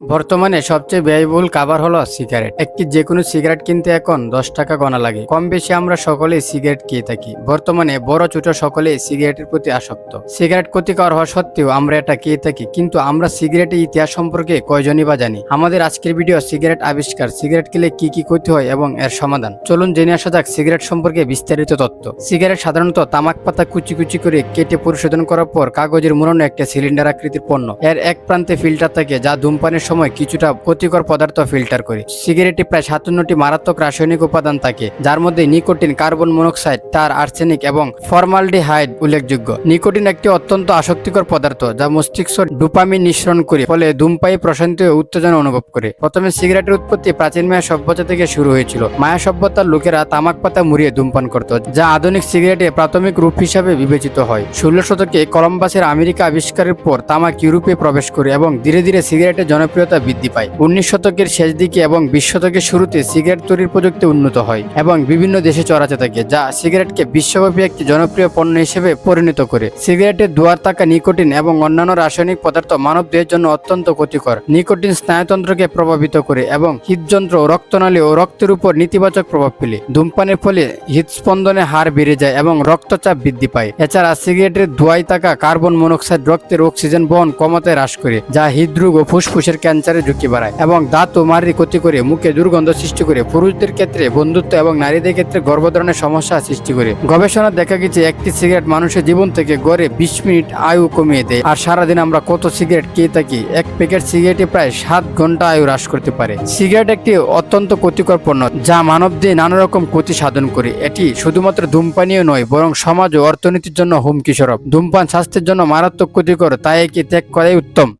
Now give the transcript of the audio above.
বর্তমানে সবচেয়ে ব্যয়বহুল খাবার হলো সিগারেট। একটি যে কোনো সিগারেট কিনতে এখন দশ টাকা গণা লাগে। কম বেশি আমরা সকলেই সিগারেট খেয়ে থাকি। বর্তমানে বড় ছোট সকলেই সিগারেটের প্রতি আসক্ত। সিগারেট ক্ষতিকর হওয়া সত্ত্বেও আমরা এটা খেয়ে থাকি। কিন্তু আমরা সিগারেটের ইতিহাস সম্পর্কে কয়জনই বা জানি? আমাদের আজকের ভিডিও সিগারেট আবিষ্কার, সিগারেট খেলে কি কি ক্ষতি হয় এবং এর সমাধান? চলুন জেনে আসা যাক সিগারেট সম্পর্কে বিস্তারিত তথ্য। সিগারেট সাধারণত তামাক পাতা কুচি কুচি করে কেটে পরিশোধন করার পর কাগজের মুড়ানো একটা সিলিন্ডার আকৃতির পণ্য। এর এক প্রান্তে ফিল্টার থাকে যা ধূমপানের সময় কিছুটা ক্ষতিকর পদার্থ ফিল্টার করে। সিগারেটে প্রায় সাতান্নটি মারাত্মক রাসায়নিক উপাদান থাকে, যার মধ্যে নিকোটিন, কার্বন মনোক্সাইড, তার আর্সেনিক এবং ফর্মালডিহাইড উল্লেখযোগ্য। নিকোটিন একটি অত্যন্ত আসক্তিকর পদার্থ, যা মস্তিষ্ক ডোপামিন নিঃসরণ করে, ফলে ধূমপায়ী প্রশান্তি ও উত্তেজনা অনুভব করে। প্রথমে সিগারেটের উৎপত্তি প্রাচীন মায়া সভ্যতা থেকে শুরু হয়েছিল। মায়া সভ্যতার লোকেরা তামাক পাতা মুড়িয়ে ধূমপান করত, যা আধুনিক সিগারেটে প্রাথমিক রূপ হিসাবে বিবেচিত হয়। ষোলো শতকে কলম্বাসের আমেরিকা আবিষ্কারের পর তামাক ইউরোপে প্রবেশ করে এবং ধীরে ধীরে সিগারেটের জনপ্রিয়তা বৃদ্ধি পায়। উনিশ শতকের শেষ দিকে এবং বিশ শতকের শুরুতে সিগারেট তৈরির প্রযুক্তি উন্নত হয় এবং বিভিন্ন দেশে চড়াতে থাকে, যা সিগারেটকে বিশ্বব্যাপী একটি জনপ্রিয় পণ্য হিসেবে পরিণত করে। সিগারেটের দুয়ার থাকা নিকোটিন এবং অন্যান্য রাসায়নিক পদার্থ মানব দেহের জন্য অত্যন্ত ক্ষতিকর। নিকোটিন স্নায়ুতন্ত্রকে প্রভাবিত করে এবং হৃদযন্ত্র রক্তনালী ও রক্তের উপর নেতিবাচক প্রভাব ফেলে। ধূমপানের ফলে হৃদস্পন্দনের হার বেড়ে যায় এবং রক্তচাপ বৃদ্ধি পায়। এছাড়া সিগারেটের ধোঁয়ায় থাকা কার্বন মনোক্সাইড রক্তের অক্সিজেন বহন কমাতে হ্রাস করে, যা হৃদরোগ ও ফুসফুসের ক্যান্সারের ঝুঁকি বাড়ায় এবং দাঁত ও মারির ক্ষতি করে মুখে দুর্গন্ধ সৃষ্টি করে। পুরুষদের ক্ষেত্রে বন্ধুত্ব এবং নারীদের ক্ষেত্রে গর্ভধারণের সমস্যা সৃষ্টি করে। গবেষণা দেখা গেছে, একটি সিগারেট মানুষের জীবন থেকে গড়ে বিশ মিনিট আয়ু কমিয়ে দেয়। আর সারাদিন আমরা কত সিগারেট খেয়ে থাকি, এক প্যাকেট সিগারেটে প্রায় সাত ঘণ্টা আয়ু হ্রাস করতে পারে। সিগারেট একটি অত্যন্ত ক্ষতিকর পণ্য, যা মানব দেহে নানা রকম ক্ষতি সাধন করে। এটি শুধুমাত্র ধূমপানীয় নয়, বরং সমাজ ও অর্থনীতির জন্য হুমকি স্বরূপ। ধূমপান স্বাস্থ্যের জন্য মারাত্মক ক্ষতিকর, তাই একে ত্যাগ করাই উত্তম।